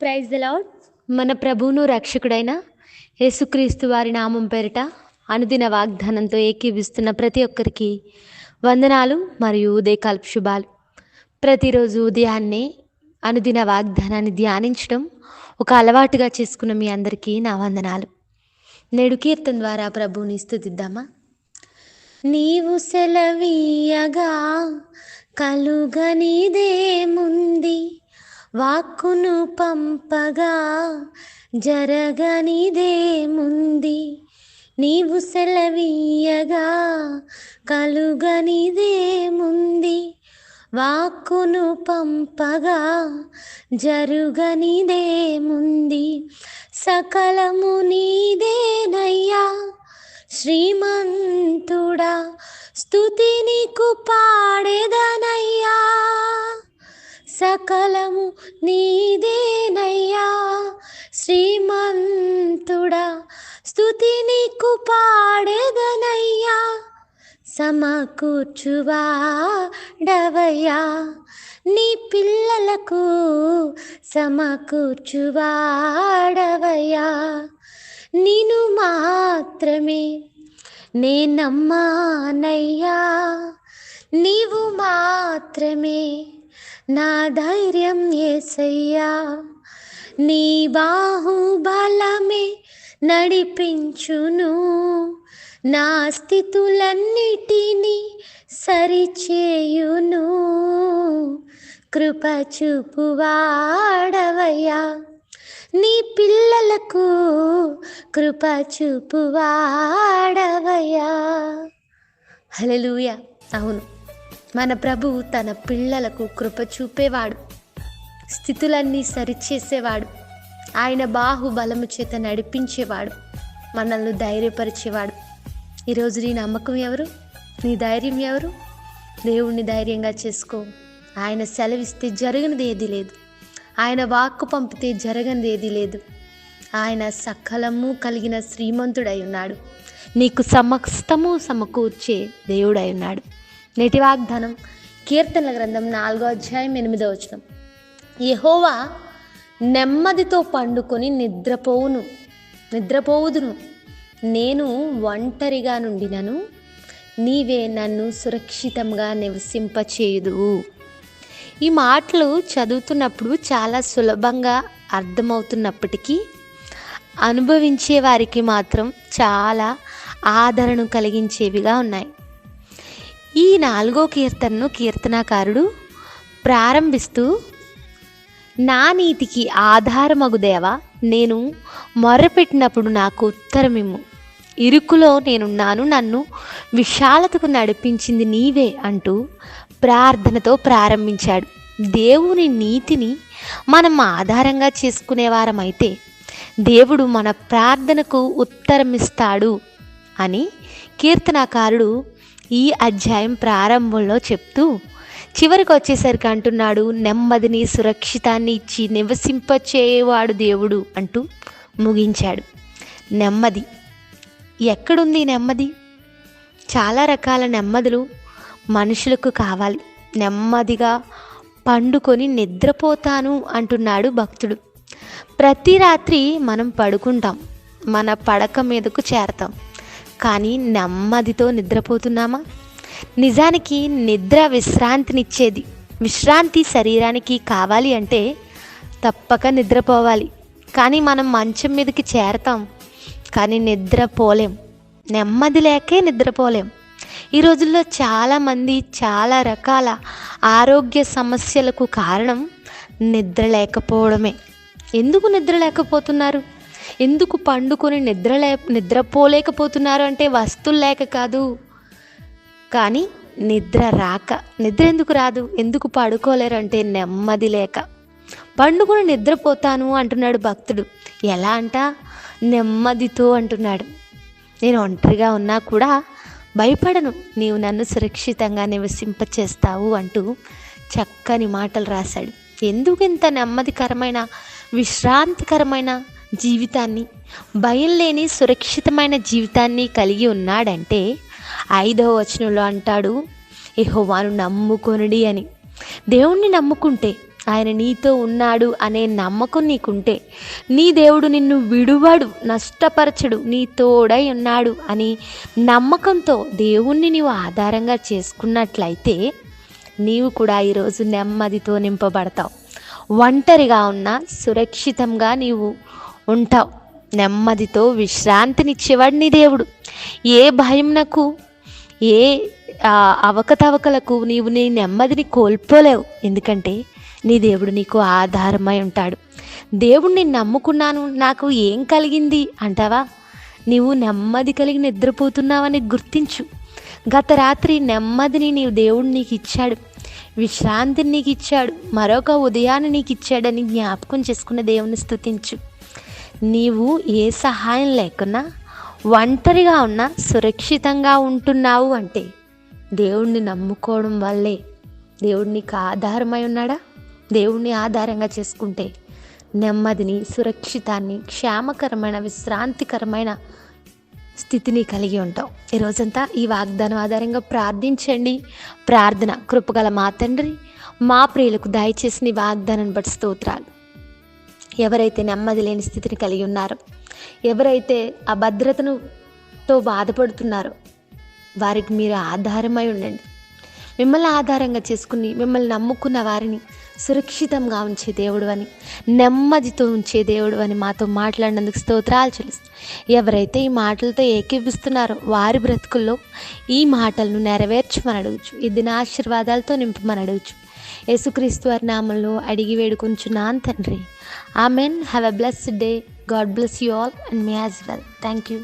Praise the lord మన ప్రభువును రక్షకుడైన యేసుక్రీస్తు వారి నామం పేరిట అనుదిన వాగ్దానంతో ఏకీవిస్తున్న ప్రతి ఒక్కరికి వందనాలు మరియు ఉదయకాల్పు శుభాలు. ప్రతిరోజు ఉదయాన్నే అనుదిన వాగ్దానాన్ని ధ్యానించడం ఒక అలవాటుగా చేసుకున్న మీ అందరికీ నా వందనాలు. నేడు కీర్తన ద్వారా ప్రభువుని స్థుతిద్దామా? నీవు సెలవీయగా కలుగనిదేముంది? వాక్కును పంపగా జరగనిదేముంది నీవు సెలవీయగా కలుగనిదేముంది వాక్కును పంపగా జరుగనిదేముంది సకలము నీదేనయ్యా శ్రీమంతుడా స్తుతి నీకు పాడేదనయ్యా. సకలము నీదేనయ్యా. శ్రీమంతుడా స్థుతి నీకు పాడేదనయ్యా. సమకూర్చువాడవయ్యా నీ పిల్లలకు సమకూర్చువాడవయ్యా నిను మాత్రమే నేనమ్మానయ్యా నీవు మాత్రమే నా ధైర్యం ఏసయ్యా నీ బాహుబలమే నడిపించును. నా స్థితులన్నిటినీ సరిచేయును. కృప చూపువాడవయ్యా నీ పిల్లలకు కృప చూపువాడవయ్యా హల్లెలూయా. అవును. మన ప్రభు తన పిల్లలకు కృప చూపేవాడు. స్థితులన్నీ సరిచేసేవాడు. ఆయన బాహుబలము చేత నడిపించేవాడు. మనల్ని ధైర్యపరిచేవాడు. ఈరోజు నీ నమ్మకం ఎవరు? నీ ధైర్యం ఎవరు? దేవుణ్ణి ధైర్యంగా చేసుకో. ఆయన సెలవిస్తే జరగనిది ఏది లేదు. ఆయన వాక్కు పంపితే జరగనిది ఏది లేదు. ఆయన సకలము కలిగిన శ్రీమంతుడై ఉన్నాడు. నీకు సమస్తము సమకూర్చే దేవుడై ఉన్నాడు. నేటి వాగ్దానం కీర్తనల గ్రంథం నాలుగో అధ్యాయం ఎనిమిదో వచనం. యహోవా నెమ్మదితో పండుకొని నిద్రపోవును నిద్రపోవుదును. నేను ఒంటరిగా నుండినను నీవే నన్ను సురక్షితంగా నివసింపచేయుదువు. ఈ మాటలు చదువుతున్నప్పుడు చాలా సులభంగా అర్థమవుతున్నప్పటికీ అనుభవించే వారికి మాత్రం చాలా ఆదరణ కలిగించేవిగా ఉన్నాయి. ఈ నాలుగో కీర్తనను కీర్తనాకారుడు ప్రారంభిస్తూ నా నీతికి ఆధారమగు దేవా నేను మొర్రపెట్టినప్పుడు నాకు ఉత్తరమిమ్ము. ఇరుకులో నేనున్నాను నన్ను విశాలతకు నడిపించింది నీవే అంటూ ప్రార్థనతో ప్రారంభించాడు. దేవుని నీతిని మనం ఆధారంగా చేసుకునేవారమైతే దేవుడు మన ప్రార్థనకు ఉత్తరమిస్తాడు అని కీర్తనాకారుడు ఈ అధ్యాయం ప్రారంభంలో చెప్తూ చివరికి వచ్చేసరికి అంటున్నాడు నెమ్మదిని సురక్షితాన్ని ఇచ్చి నివసింపచేవాడు దేవుడు అంటూ ముగించాడు. నెమ్మది. ఎక్కడుంది నెమ్మది? చాలా రకాల నెమ్మదులు మనుషులకు కావాలి. నెమ్మదిగా పండుకొని నిద్రపోతాను అంటున్నాడు భక్తుడు. ప్రతి రాత్రి మనం పడుకుంటాం. మన పడక మీదకు చేరతాం. కానీ నెమ్మదితో నిద్రపోతున్నామా? నిజానికి నిద్ర విశ్రాంతినిచ్చేది. విశ్రాంతి శరీరానికి కావాలి అంటే తప్పక నిద్రపోవాలి. కానీ మనం మంచం మీదకి చేరతాం. కానీ నిద్రపోలేం నెమ్మది లేకే నిద్రపోలేం. ఈ రోజుల్లో చాలామంది చాలా రకాల ఆరోగ్య సమస్యలకు కారణం నిద్ర లేకపోవడమే. ఎందుకు నిద్ర లేకపోతున్నారు? ఎందుకు పండుకొని నిద్ర లే నిద్రపోలేకపోతున్నారు అంటే వస్తువులు లేక కాదు. కానీ నిద్ర రాక నిద్ర ఎందుకు రాదు? ఎందుకు పడుకోలేరు అంటే నెమ్మది లేక. పండుకొని నిద్రపోతాను అంటున్నాడు భక్తుడు. ఎలా అంట? నెమ్మదితో అంటున్నాడు. నేను ఒంటరిగా ఉన్నా కూడా భయపడను. నీవు నన్ను సురక్షితంగా నివసింపచేస్తావు అంటూ చక్కని మాటలు రాశాడు. ఎందుకు ఇంత నెమ్మదికరమైన విశ్రాంతికరమైన జీవితాన్ని భయం లేని సురక్షితమైన జీవితాన్ని కలిగి ఉన్నాడంటే ఐదవ వచనంలో అంటాడు యహోవాను నమ్ముకొనుడి అని. దేవుణ్ణి నమ్ముకుంటే ఆయన నీతో ఉన్నాడు అనే నమ్మకం నీకుంటే నీ దేవుడు నిన్ను విడువడు నష్టపరచడు నీ తోడై ఉన్నాడు అని నమ్మకంతో దేవుణ్ణి నీవు ఆధారంగా చేసుకున్నట్లయితే నీవు కూడా ఈరోజు నెమ్మదితో నింపబడతావు. ఒంటరిగా ఉన్న సురక్షితంగా నీవు ఉంటావు. నెమ్మదితో విశ్రాంతినిచ్చేవాడు నీ దేవుడు. ఏ భయం నాకు ఏ అవకతవకలకు నీవు నీ నెమ్మదిని కోల్పోలేవు. ఎందుకంటే నీ దేవుడు నీకు ఆధారమై ఉంటాడు. దేవుడిని నమ్ముకున్నాను నాకు ఏం కలిగింది అంటావా? నీవు నెమ్మది కలిగి నిద్రపోతున్నావని గుర్తించు. గత రాత్రి నెమ్మదిని నీవు దేవుడు నీకు ఇచ్చాడు విశ్రాంతిని నీకు ఇచ్చాడు మరొక ఉదయాన్ని నీకు ఇచ్చాడని జ్ఞాపకం చేసుకున్న దేవుని స్తుతించు. నీవు ఏ సహాయం లేకున్నా ఒంటరిగా ఉన్నా సురక్షితంగా ఉంటున్నావు అంటే దేవుణ్ణి నమ్ముకోవడం వల్లే. దేవుడు నీకు ఆధారమై ఉన్నాడా? దేవుణ్ణి ఆధారంగా చేసుకుంటే నెమ్మదిని సురక్షితాన్ని క్షేమకరమైన విశ్రాంతికరమైన స్థితిని కలిగి ఉంటాం ఈ రోజంతా ఈ వాగ్దానం ఆధారంగా ప్రార్థించండి. ప్రార్థన కృపగల మా తండ్రి మా ప్రియులకు దయచేసి నీ వాగ్దానాన్ని బట్టి స్తోత్రాలు. ఎవరైతే నెమ్మది లేని స్థితిని కలిగి ఉన్నారో ఎవరైతే అభద్రతను తో బాధపడుతున్నారో వారికి మీరు ఆధారమై ఉండండి. మిమ్మల్ని ఆధారంగా చేసుకుని మిమ్మల్ని నమ్ముకున్న వారిని సురక్షితంగా ఉంచే దేవుడు అని నెమ్మదితో ఉంచే దేవుడు అని మాతో మాట్లాడినందుకు స్తోత్రాలు చెల్లిస్తాం ఎవరైతే ఈ మాటలతో ఏకీపిస్తున్నారో వారి బ్రతుకుల్లో ఈ మాటలను నెరవేర్చమని అడగచ్చు ఈ దిన ఆశీర్వాదాలతో నింపమని అడగచ్చు యేసుక్రీస్తు వారి నామంలో అడిగి వేడుకొంచున్నాను తండ్రి. Amen. Have a blessed day. God bless you all and me as well. Thank you